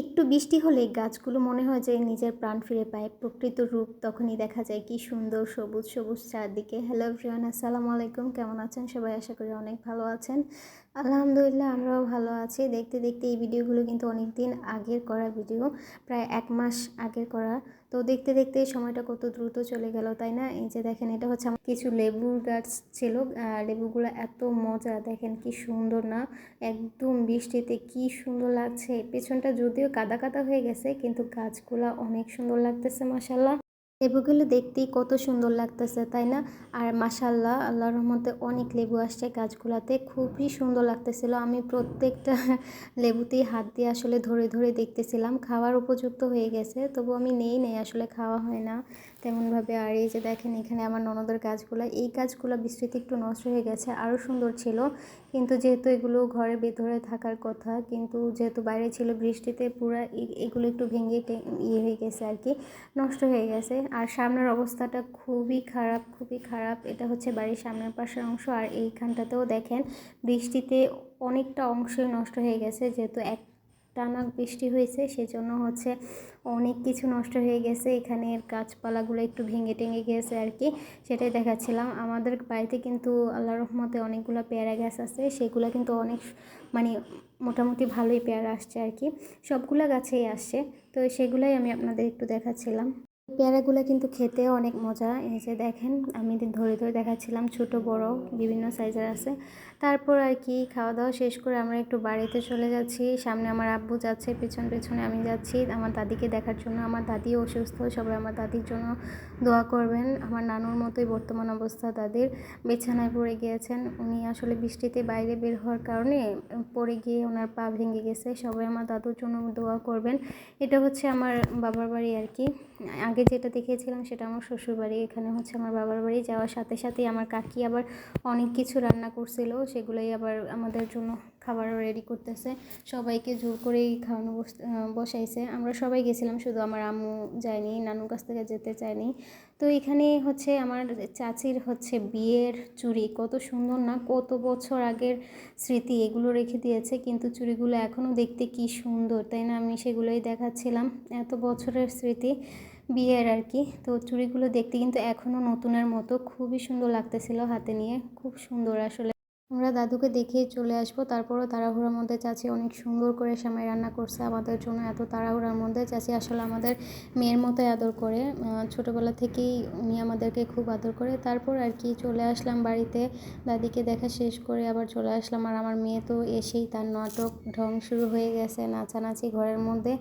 একটু বৃষ্টি হলে গাছগুলো মনে হয় যে নিজের প্রাণ ফিরে পায়। প্রকৃত রূপ তখনই দেখা যায় কি সুন্দর সবুজ সবুজ চারদিকে। হ্যালো এভরিওয়ান আসসালামু আলাইকুম। কেমন আছেন? সবাই আশা করি অনেক ভালো আছেন। আলহামদুলিল্লাহ, আমরাও ভালো আছি। দেখতে দেখতে এই ভিডিওগুলো কিন্তু অনেক দিন আগের করা ভিডিও, প্রায় এক মাস আগের করা। তো দেখতে দেখতে সময়টা কত দ্রুত চলে গেল, তাই না? এই যে দেখেন, এটা হচ্ছে আমার কিছু লেবুর গাছ ছিল। লেবুগুলো এত মজা, দেখেন কি সুন্দর না? একদম বৃষ্টিতে কি সুন্দর লাগছে। পেছনটা যদিও কাদা কাদা হয়ে গেছে, কিন্তু গাছগুলা অনেক সুন্দর লাগতেছে মাসাল্লাহ লেবুগুলো দেখতেই কত সুন্দর লাগতেছে, তাই না? আর মাসাল্লাহ আল্লাহর রহমতে অনেক লেবু আসছে গাছগুলাতে, খুবই সুন্দর লাগতেছিল। আমি প্রত্যেকটা লেবুতেই হাত দিয়ে আসলে ধরে ধরে দেখতেছিলাম, খাওয়ার উপযুক্ত হয়ে গেছে, তবু আমি নেই নেই, আসলে খাওয়া হয় না। তেমনভাবে আর এই যে দেখেন এখানে আমার ননদের গাছগুলো, এই গাছগুলো বৃষ্টিতে একটু নষ্ট হয়ে গেছে, আরও সুন্দর ছিল। কিন্তু যেহেতু এগুলো ঘরের ভেতরে থাকার কথা, কিন্তু যেহেতু বাইরে ছিল, বৃষ্টিতে পুরো এগুলো একটু ভেঙে ইয়ে হয়ে গেছে আর কি, নষ্ট হয়ে গেছে। আর সামনের অবস্থাটা খুবই খারাপ খুবই খারাপ। এটা হচ্ছে বাড়ির সামনের পাশের অংশ আর এইখানটাতেও দেখেন বৃষ্টিতে অনেকটা অংশই নষ্ট হয়ে গেছে। যেহেতু এক টানা বৃষ্টি হয়েছে, সেজন্য হচ্ছে অনেক কিছু নষ্ট হয়ে গেছে। এখানের গাছপালাগুলো একটু ভেঙে টেঙে গেছে আর কি, সেটাই দেখাচ্ছিলাম। আমাদের বাড়িতে কিন্তু আল্লাহ রহমতে অনেকগুলো পেয়ারা গাছ আছে, সেগুলো কিন্তু অনেক মানে মোটামুটি ভালোই পেয়ারা আসছে আর কি। সবগুলো গাছেই আসছে, তো সেগুলাই আমি আপনাদের একটু দেখাচ্ছিলাম। পেয়ারাগুলো কিন্তু খেতেও অনেক মজা। এই যে দেখেন, আমি ধরে ধরে দেখাচ্ছিলাম ছোট, বড়, বিভিন্ন সাইজের আছে। তারপর আর কি, খাওয়া দাওয়া শেষ করে আমরা একটু বাড়িতে চলে যাচ্ছি। সামনে আমার আব্বু যাচ্ছে, পেছন, পেছনে আমি যাচ্ছি। আমার দাদিকে দেখার জন্য, আমার দাদি অসুস্থ, সবাই আমার দাদির জন্য দোয়া করবেন। আমার নানুর মতোই বর্তমান অবস্থা দাদির বিছানায় পড়ে গিয়েছেন। উনি আসলে বৃষ্টিতে বাইরে বের হওয়ার কারণে পড়ে গিয়ে ওনার পা ভেঙে গেছে। সবাই আমার দাদুর জন্য দোয়া করবেন। এটা হচ্ছে আমার বাবার বাড়ি আর কি। আগে যেটা দেখিয়েছিলাম সেটা আমার শ্বশুরবাড়ি, এখানে হচ্ছে আমার বাবার বাড়ি যাওয়ার সাথে সাথেই আমার কাকি আবার অনেক কিছু রান্না করছিল, সেগুলোই আবার আমাদের জন্য খাবারও রেডি করতেছে। সবাইকে জোর করেই খাওয়ানো বসাইছে। আমরা সবাই গেছিলাম, শুধু আমার আম্মু যায়নি, নানুর কাছ থেকে যেতে চায়নি। তো এখানে হচ্ছে আমার চাচির হচ্ছে বিয়ের চুড়ি, কত সুন্দর না, কত বছর আগের স্মৃতি এগুলো রেখে দিয়েছে, কিন্তু চুড়িগুলো এখনও দেখতে কি সুন্দর, তাই না? আমি সেগুলোই দেখাচ্ছিলাম। এত বছরের স্মৃতি। বিয়ের আর কি। তো চুড়িগুলো দেখতে কিন্তু এখনও নতুনের মতো। খুবই সুন্দর লাগতেছিল হাতে নিয়ে। খুব সুন্দর আসলে। আমরা দাদুকে দেখেই চলে আসব। তারপরও তাড়াহুড়ার মধ্যে চাচি অনেক সুন্দর করে সামাই রান্না করছে আমাদের জন্য। এত তাড়াহুড়ার মধ্যে চাচি আসলে আমাদের মেয়ের মতোই আদর করে। ছোটোবেলা থেকেই উনি আমাদেরকে খুব আদর করে। তারপর আর কি চলে আসলাম বাড়িতে। দাদিকে দেখা শেষ করে আবার চলে আসলাম। আর আমার মেয়ে তো এসেই তার নাটক ঢং শুরু হয়ে গেছে, নাচানাচি ঘরের মধ্যে।